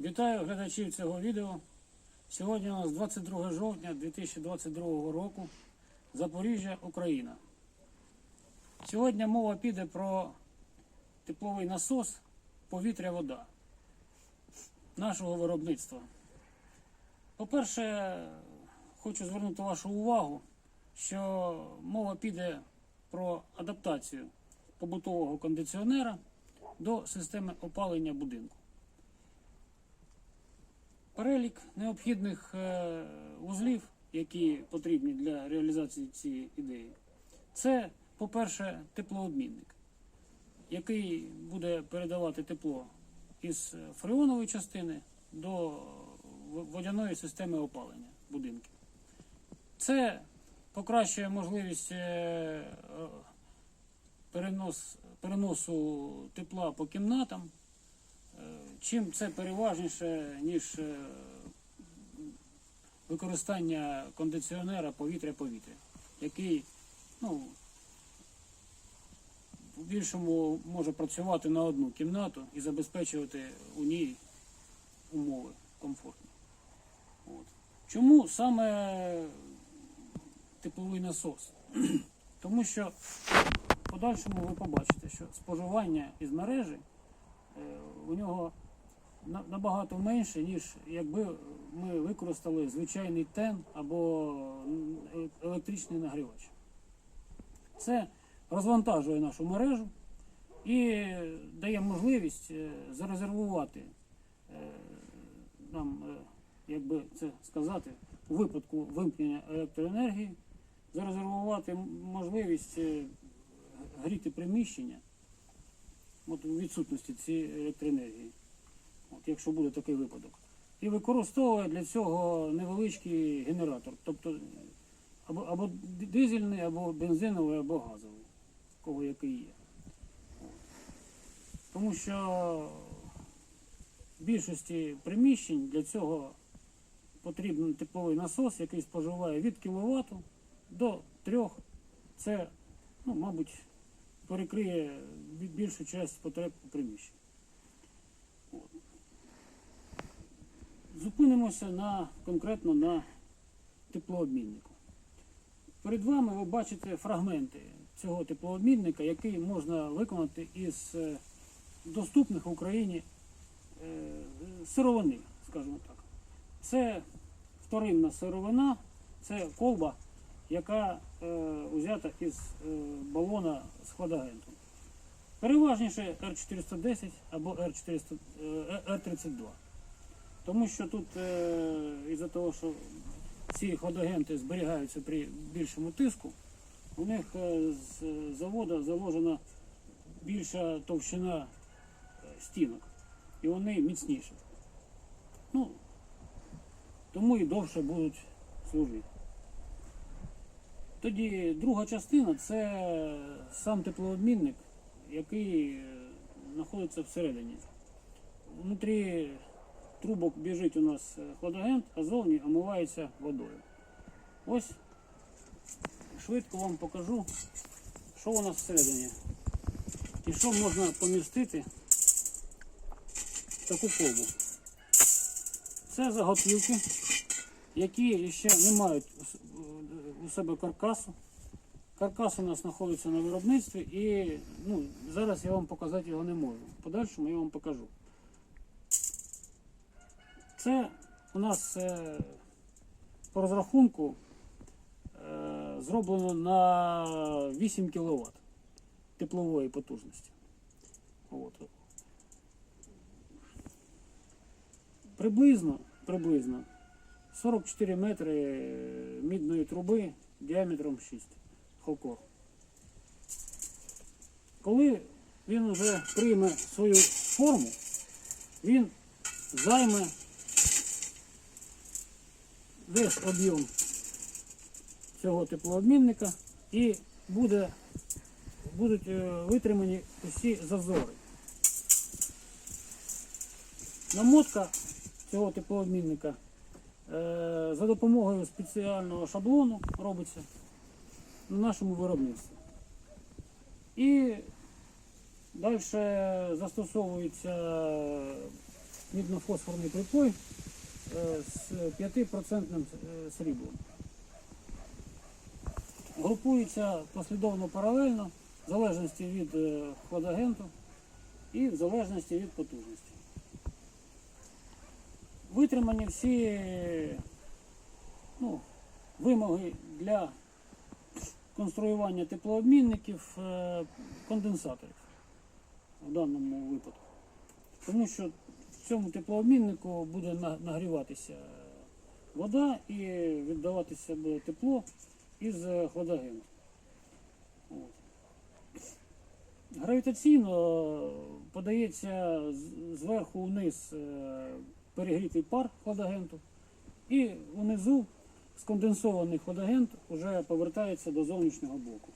Вітаю глядачів цього відео. Сьогодні у нас 22 жовтня 2022 року. Запоріжжя, Україна. Сьогодні мова піде про тепловий насос повітря-вода нашого виробництва. По-перше, хочу звернути вашу увагу, що мова піде про адаптацію побутового кондиціонера до системи опалення будинку. Перелік необхідних е, вузлів, які потрібні для реалізації цієї ідеї, це, по-перше, теплообмінник, який буде передавати тепло із фреонової частини до водяної системи опалення будинків. Це покращує можливість е, е, перенос, переносу тепла по кімнатам. Чим це переважніше, ніж е, використання кондиціонера повітря-повітря, який ну, в більшому може працювати на одну кімнату і забезпечувати у ній умови комфортні. От. Чому саме тепловий насос? Тому що в подальшому ви побачите, що споживання із мережі у нього набагато менше, ніж якби ми використали звичайний тен або е- електричний нагрівач. Це розвантажує нашу мережу і дає можливість е, зарезервувати е, нам, е, як би це сказати, у випадку вимкнення електроенергії, зарезервувати можливість е, гріти приміщення от відсутності цієї електроенергії, от якщо буде такий випадок. І використовує для цього невеличкий генератор, тобто або, або дизельний, або бензиновий, або газовий, кого який є. Тому що в більшості приміщень для цього потрібен тепловий насос, який споживає від кВт до 3. Це, ну, мабуть, перекриє більшу частину потреб у приміщенні. Зупинимося на, конкретно на теплообміннику. Перед вами ви бачите фрагменти цього теплообмінника, який можна виконати із е, доступних в Україні е, сировини, скажімо так. Це вторинна сировина, це колба, яка е, узята із е, балона з хладагентом. Переважніше R410 або R400, е, R32. Тому що тут із-за того, що ці хладагенти зберігаються при більшому тиску, у них з заводу заложена більша товщина стінок, і вони міцніші. Ну, тому і довше будуть служити. Тоді друга частина це сам теплообмінник, який знаходиться всередині. Внутрі трубок біжить у нас хладагент, а зовні омивається водою. Ось швидко вам покажу, що у нас всередині. І що можна помістити в таку колбу. Це заготівки, які ще не мають у себе каркасу. Каркас у нас знаходиться на виробництві і ну, зараз я вам показати його не можу. Подальшому я вам покажу. Це у нас е, по розрахунку е, зроблено на 8 кВт теплової потужності. От. Приблизно, приблизно 44 метри мідної труби діаметром 6 холкор. Коли він вже прийме свою форму, він займе весь об'єм цього теплообмінника і буде, будуть е, витримані усі зазори. Намотка цього теплообмінника за допомогою спеціального шаблону робиться на нашому виробництві. І далі застосовується мідно-фосфорний припой е, з 5% е, сріблом. Групується послідовно паралельно в залежності від е, і в залежності від потужності. Витримані всі ну, вимоги для конструювання теплообмінників е, конденсаторів в даному випадку. Тому що в цьому теплообміннику буде нагріватися вода і віддаватися буде тепло із хладагенту. От. Гравітаційно подається зверху вниз е, перегрітий пар хладагенту, і внизу сконденсований хладагент вже повертається до зовнішнього блоку.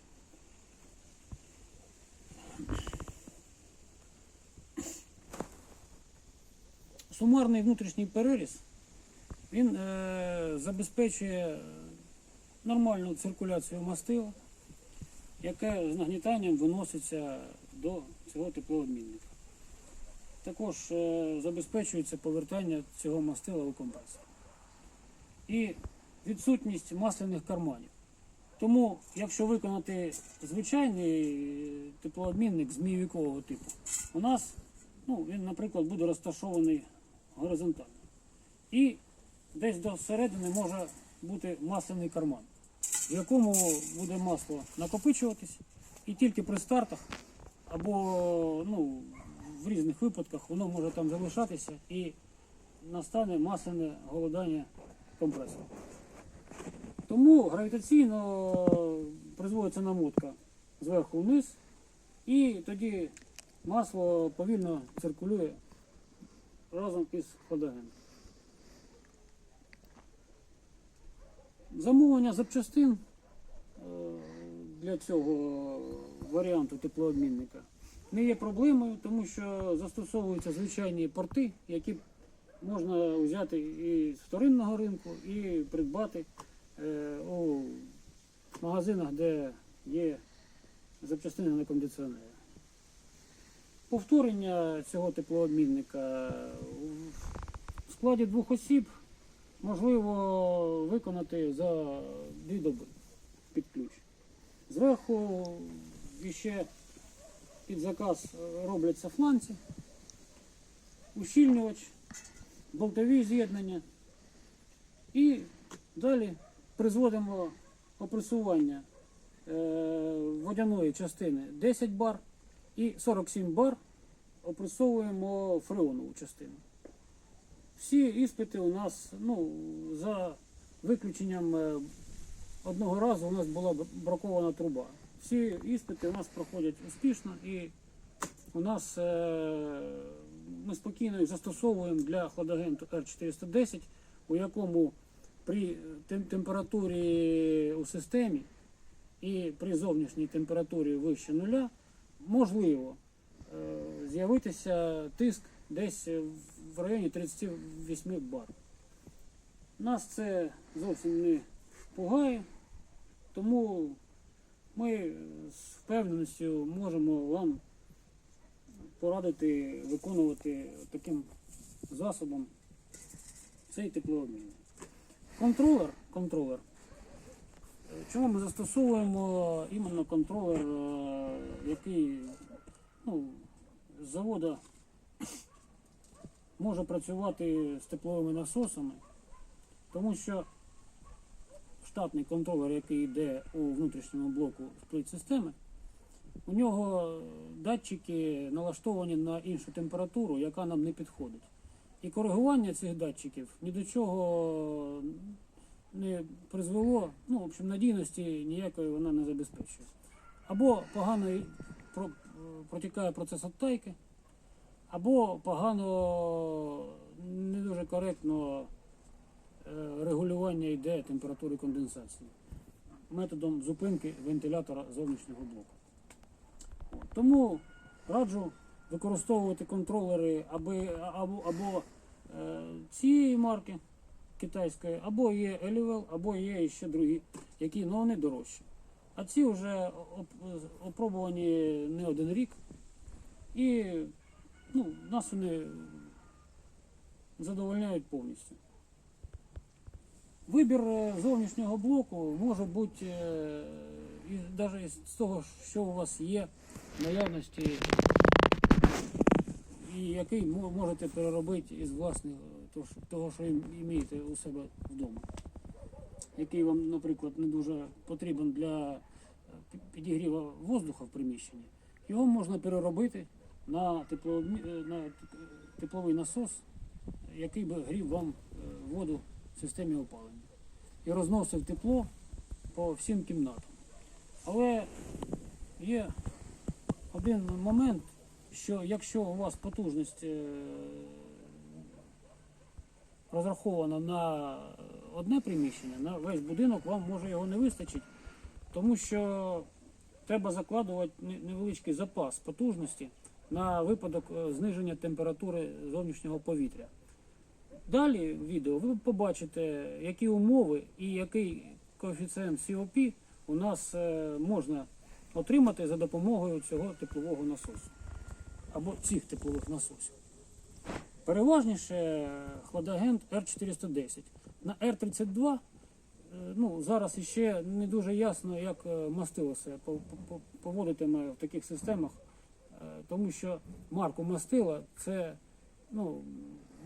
Сумарний внутрішній переріз він е, забезпечує нормальну циркуляцію мастила, яке з нагнітанням виноситься до цього теплообмінника. Також е, забезпечується повертання цього мастила у компресор. І відсутність масляних карманів. Тому, якщо виконати звичайний е, теплообмінник змійовикового типу, у нас ну, він, наприклад, буде розташований горизонтально. І десь до середини може бути масляний карман, в якому буде масло накопичуватись, і тільки при стартах або ну, в різних випадках воно може там залишатися і настане масляне голодання компресора. Тому гравітаційно призводиться намотка зверху вниз, і тоді масло повільно циркулює разом із хладагентом. Замовлення запчастин е, для цього варіанту теплообмінника не є проблемою, тому що застосовуються звичайні порти, які можна взяти і з вторинного ринку, і придбати е, у магазинах, де є запчастини на кондиціонери. Повторення цього теплообмінника в складі двох осіб можливо виконати за дві доби під ключ. Зверху ще під заказ робляться фланці, ущільнювач, болтові з'єднання. І далі призводимо опресування е, водяної частини 10 бар і 47 бар опресовуємо фреонову частину. Всі іспити у нас, ну, за виключенням е, одного разу у нас була бракована труба. Всі іспити у нас проходять успішно і у нас е, ми спокійно їх застосовуємо для хладагенту R410, у якому при температурі у системі і при зовнішній температурі вище нуля можливо е, з'явитися тиск десь в районі 38 бар. Нас це зовсім не пугає, тому ми з впевненістю можемо вам порадити виконувати таким засобом цей теплообмін. Контролер, контролер. Чому ми застосовуємо іменно контролер, е, який ну, з завода може працювати з тепловими насосами, тому що штатний контролер, який йде у внутрішньому блоку сплит-системи, у нього датчики налаштовані на іншу температуру, яка нам не підходить. І коригування цих датчиків ні до чого не призвело, ну, в общем, надійності ніякої вона не забезпечує. Або погано протікає процес оттайки, або погано, не дуже коректно е, регулювання йде температури конденсації методом зупинки вентилятора зовнішнього блоку. Тому раджу використовувати контролери аби, або, або е, цієї марки китайської, або є Elivel, або є ще другі, які ну, вони дорожчі. А ці вже оп- опробувані не один рік. І ну, нас вони задовольняють повністю. Вибір е, зовнішнього блоку може бути е, навіть з того, що у вас є в наявності, і який можете переробити із власного того, що- імієте у себе вдома. Який вам, наприклад, не дуже потрібен для е, підігріву воздуха в приміщенні, його можна переробити на, е, тепловий насос, який би грів вам е, воду в системі опалення і розносив тепло по всім кімнатам. Але є один момент, що якщо у вас потужність е, розрахована на одне приміщення, на весь будинок, вам може його не вистачить, тому що треба закладувати невеличкий запас потужності на випадок е, зниження температури зовнішнього повітря. Далі в відео ви побачите, які умови і який коефіцієнт COP у нас е, можна отримати за допомогою цього теплового насосу або цих теплових насосів. Переважніше е, хладагент R410. На R32 е, ну, зараз іще не дуже ясно, як мастило себе пов- пов- поводитиме в таких системах, тому що марку мастила це ну,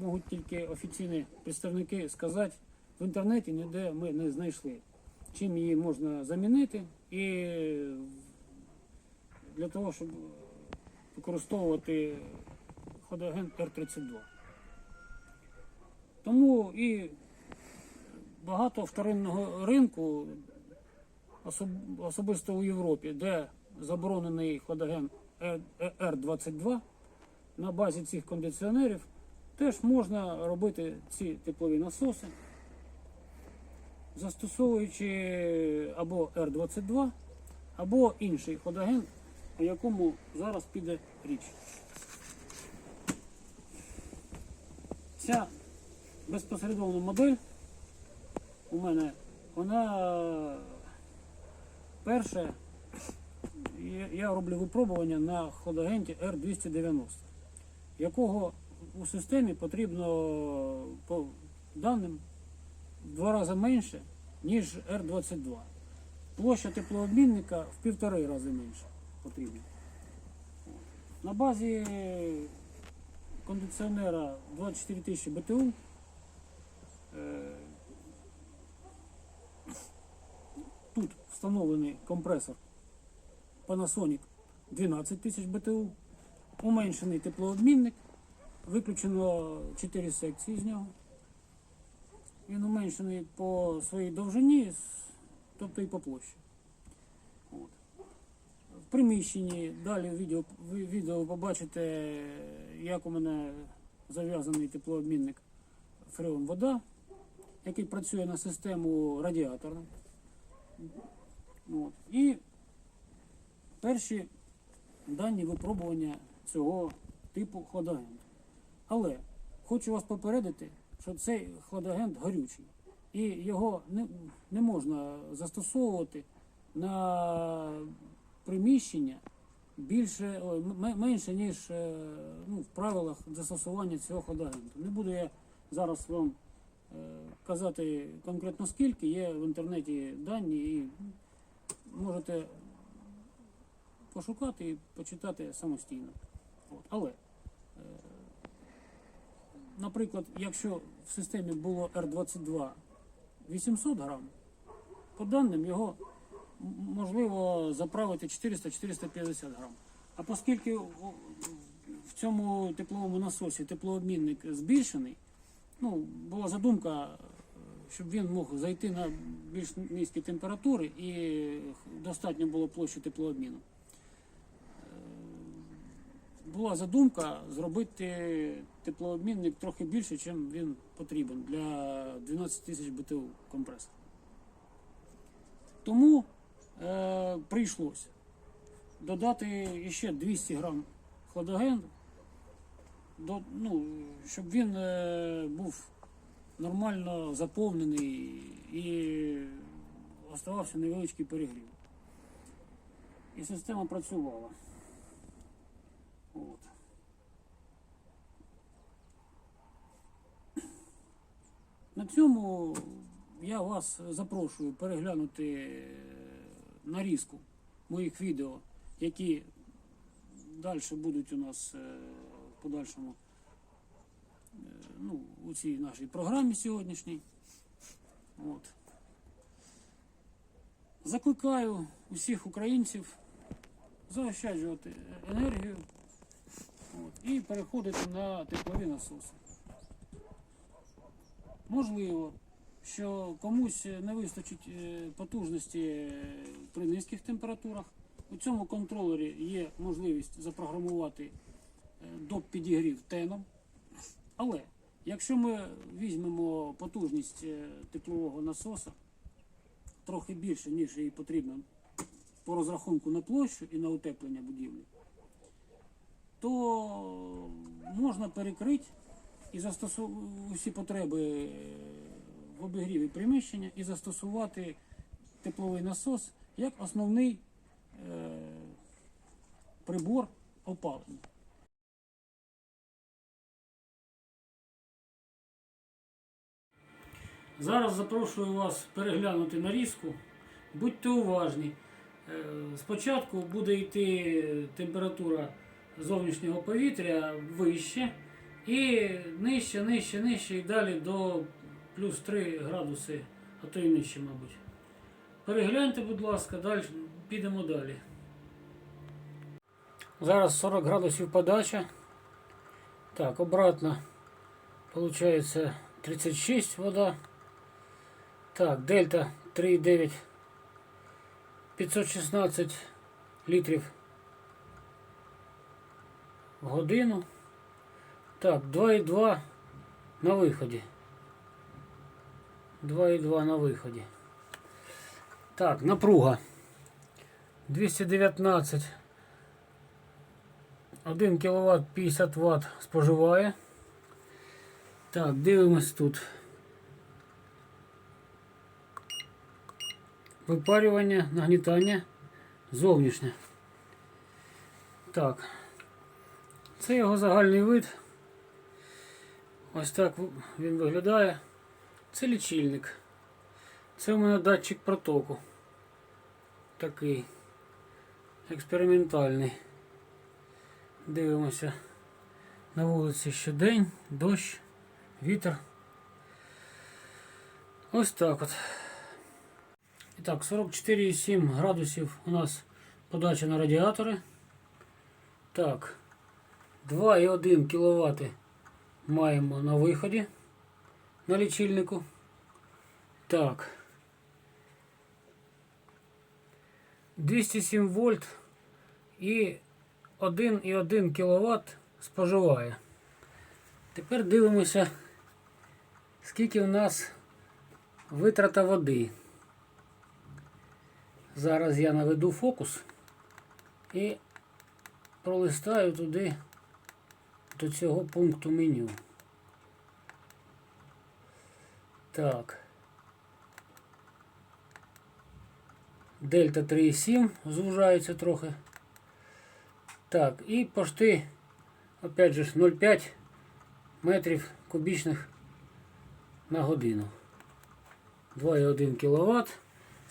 можуть тільки офіційні представники сказати. В інтернеті ніде ми не знайшли, чим її можна замінити і для того, щоб використовувати ходоген R32. Тому і багато вторинного ринку, особисто у Європі, де заборонений ходоген R22, на базі цих кондиціонерів теж можна робити ці теплові насоси, застосовуючи або R22, або інший ходоген, о якому зараз піде річ. Ця безпосередовна модель у мене, вона перша, я роблю випробування на ходогенті R290, якого у системі потрібно по даним в два рази менше, ніж R22. Площа теплообмінника в півтори рази менше потрібна. На базі кондиціонера 24 тисячі БТУ е, тут встановлений компресор Panasonic 12 тисяч БТУ, уменшений теплообмінник, виключено 4 секції з нього. Він уменшений по своїй довжині, тобто і по площі. От. В приміщенні далі відео, відео побачите, як у мене зав'язаний теплообмінник фреон вода, який працює на систему радіатора. От. І перші дані випробування цього типу хладагенту. Але хочу вас попередити, що цей хладагент горючий. І його не, не можна застосовувати на приміщення більше, менше, ніж е, ну, в правилах застосування цього хладагенту. Не буду я зараз вам е, казати конкретно скільки, є в інтернеті дані і можете пошукати і почитати самостійно. От. Але, е, наприклад, якщо в системі було R22 800 грам, по даним його можливо заправити 400-450 грам. А оскільки в цьому тепловому насосі теплообмінник збільшений, ну, була задумка, е, щоб він мог зайти на більш низькі температури і достатньо було площі теплообміну. Була задумка зробити теплообмінник трохи більше, ніж він потрібен для 12 тисяч БТУ компресор. Тому е, прийшлося додати ще 200 грам хладогену, до, ну, щоб він е, був нормально заповнений і оставався невеличкий перегрів. І система працювала. От. На цьому я вас запрошую переглянути нарізку моїх відео, які далі будуть у нас е, в подальшому е, ну, у цій нашій програмі сьогоднішній. От. Закликаю усіх українців заощаджувати енергію от, і переходити на теплові насоси. Можливо, що комусь не вистачить е, потужності при низьких температурах. У цьому контролері є можливість запрограмувати е, доп підігрів теном. Але якщо ми візьмемо потужність е, теплового насоса трохи більше, ніж їй потрібно по розрахунку на площу і на утеплення будівлі, то можна перекрити і застосувати усі потреби е, в обігріві приміщення і застосувати тепловий насос як основний е, прибор опалення. Зараз запрошую вас переглянути нарізку. Будьте уважні. Е, Спочатку буде йти температура зовнішнього повітря вище і нижче, нижче, нижче і далі до плюс 3 градуси, а то і нижче, мабуть. Перегляньте, будь ласка, далі підемо далі. Зараз 40 градусів подача. Так, обратно получается 36 вода. Так, дельта 3,9 516 літрів в годину. Так, 2,2 на виході. 2,2 на виході. Так, напруга. 219. 1 кВт 50 Вт споживає. Так, дивимось тут. Випарювання, нагнітання зовнішнє. Так. Це його загальний вид. Ось так він виглядає. Це лічильник. Це у мене датчик протоку. Такий експериментальний. Дивимося. На вулиці ще день, дощ, вітер. Ось так от. І так, 44,7 градусів у нас подача на радіатори. Так, 2,1 кВт маємо на виході на лічильнику. Так. 207 вольт і 1,1 кВт споживає. Тепер дивимося, скільки у нас витрата води. Зараз я наведу фокус і пролистаю туди до цього пункту меню. Так. Дельта 3,7 звужається трохи. Так, і пошти, опять же, 0,5 метрів кубічних на годину. 2,1 кВт.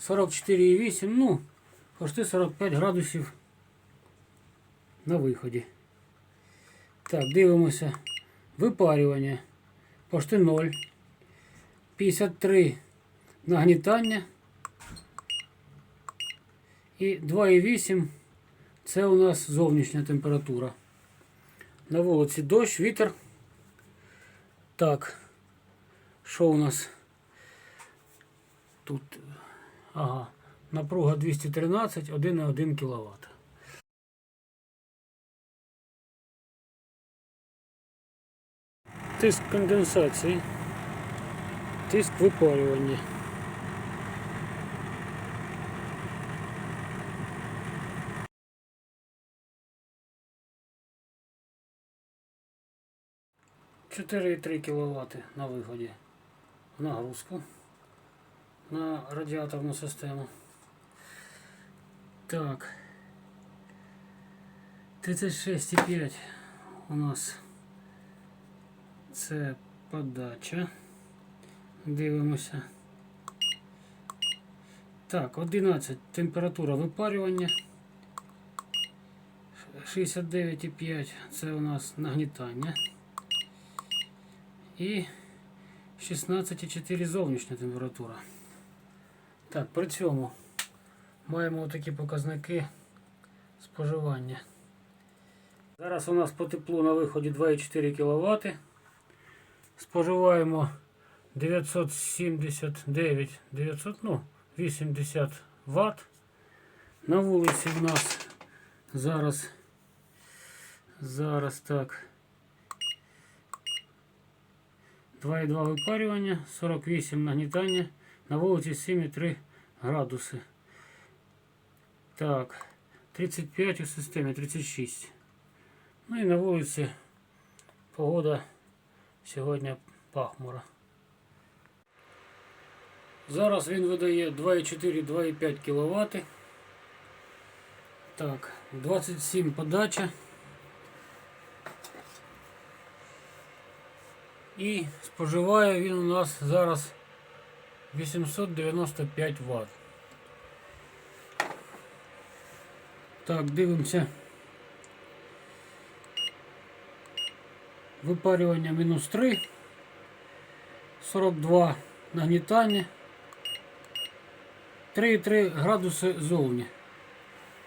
44,8, ну, почти 45 градусів на виході. Так, дивимося. Випарювання. Почти 0. 53 нагнітання. І 2,8 це у нас зовнішня температура. На вулиці дощ, вітер. Так, що у нас тут? Ага, напруга 213, 1,1 кВт. Тиск конденсації. Тиск випарювання. Чотири три кВт на виході в нагрузку на радіаторну систему. Так. 36,5 у нас це подача Дивимося. Так, 11 температура випарювання. 69,5 це у нас нагнітання. І 16,4 зовнішня температура. Так, при цьому маємо такі показники споживання. Зараз у нас по теплу на виході 2,4 кВт. Споживаємо 979 900, ну, 80 Вт. На вулиці в нас зараз зараз так 2,2 випарювання, 48 нагнітання, на вулиці 7,3 градуси. Так, 35 у системі, 36. Ну і на вулиці погода сьогодні пахмура. Зараз він видає 2,4-2,5 кВт. Так, 27 подача. І споживає він у нас зараз 895 Вт. Так, дивимося. Випарювання мінус 3. 42 нагнітання. 3,3 градуси зовні.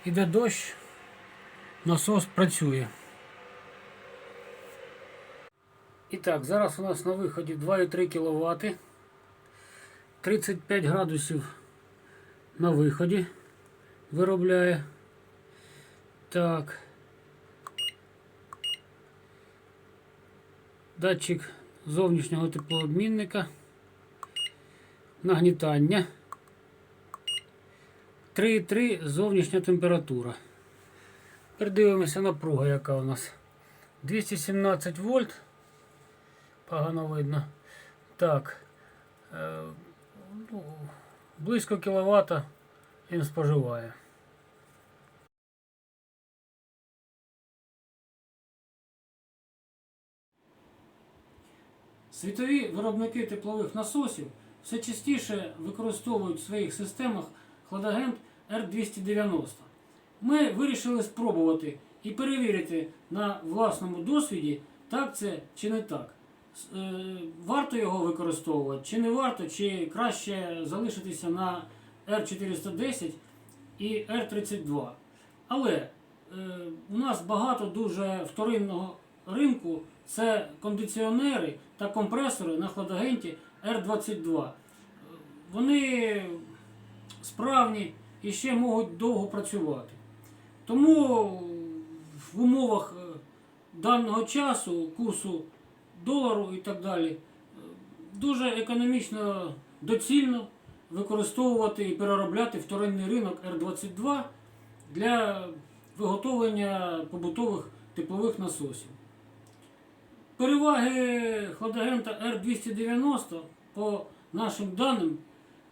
Іде дощ, насос працює. І так, зараз у нас на виході 2,3 кВт. 35 градусів на виході виробляє. Так. Датчик зовнішнього теплообмінника. Нагнітання. 3,3 зовнішня температура. Тепер дивимося напруга, яка у нас. 217 вольт. Погано видно. Так. Е, ну, близько кіловата він споживає. Світові виробники теплових насосів все частіше використовують в своїх системах хладагент R290. Ми вирішили спробувати і перевірити на власному досвіді, так це чи не так. Е, Варто його використовувати, чи не варто, чи краще залишитися на R410 і R32. Але е, у нас багато дуже вторинного ринку це кондиціонери та компресори на хладагенті R22. Е, Вони справні і ще можуть довго працювати. Тому в умовах е, даного часу, курсу долару і так далі, е, дуже економічно доцільно використовувати і переробляти вторинний ринок R22 для виготовлення побутових теплових насосів. Переваги хладагента R290 по нашим даним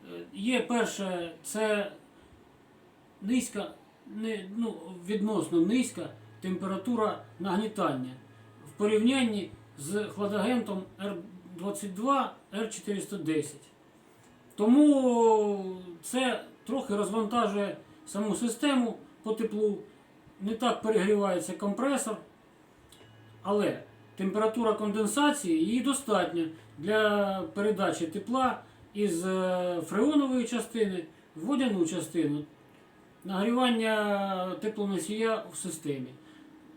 е, є перше, це низька, ну, відносно низька температура нагнітання. В порівнянні з хладагентом R22 R410. Тому це трохи розвантажує саму систему по теплу, не так перегрівається компресор, але температура конденсації її достатньо для передачі тепла із е, фреонової частини в водяну частину нагрівання теплоносія в системі.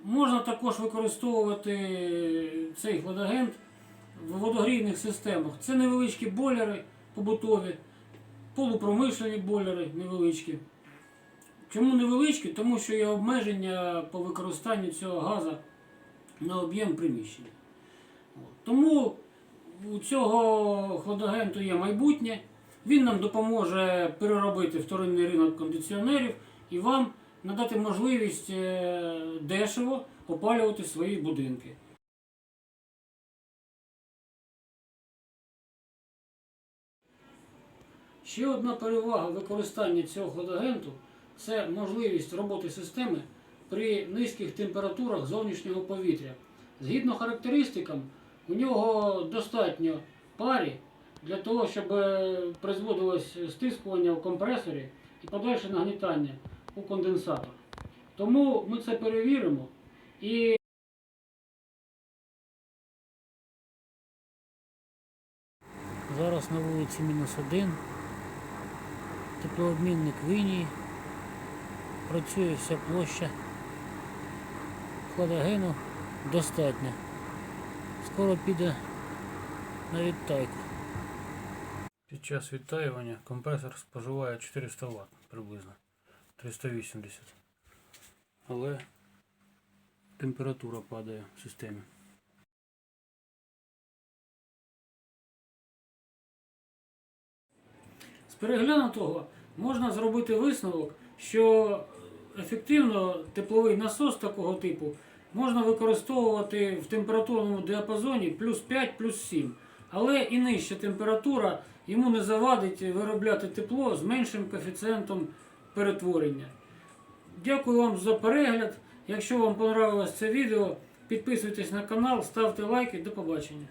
Можна також використовувати цей хладагент в водогрійних системах. Це невеличкі бойлери побутові, полупромишлені бойлери невеличкі. Чому невеличкі? Тому що є обмеження по використанню цього газу на об'єм приміщення. Тому у цього хладагенту є майбутнє. Він нам допоможе переробити вторинний ринок кондиціонерів і вам надати можливість е, дешево опалювати свої будинки. Ще одна перевага використання цього хладагенту це можливість роботи системи при низьких температурах зовнішнього повітря. Згідно характеристикам, у нього достатньо парі для того, щоб е, призводилось стискування в компресорі і подальше нагнітання у конденсатор. Тому ми це перевіримо і Зараз на вулиці мінус один. Теплообмінник виній. Працює вся площа. Хладагену достатньо. Скоро піде на відтайку. Під час відтаювання компресор споживає 400 Вт приблизно. 380. Але температура падає в системі. З переглянутого можна зробити висновок, що ефективно тепловий насос такого типу можна використовувати в температурному діапазоні плюс 5, плюс 7. Але і нижча температура йому не завадить виробляти тепло з меншим коефіцієнтом перетворення. Дякую вам за перегляд. Якщо вам понравилось це відео, підписуйтесь на канал, ставте лайки. До побачення.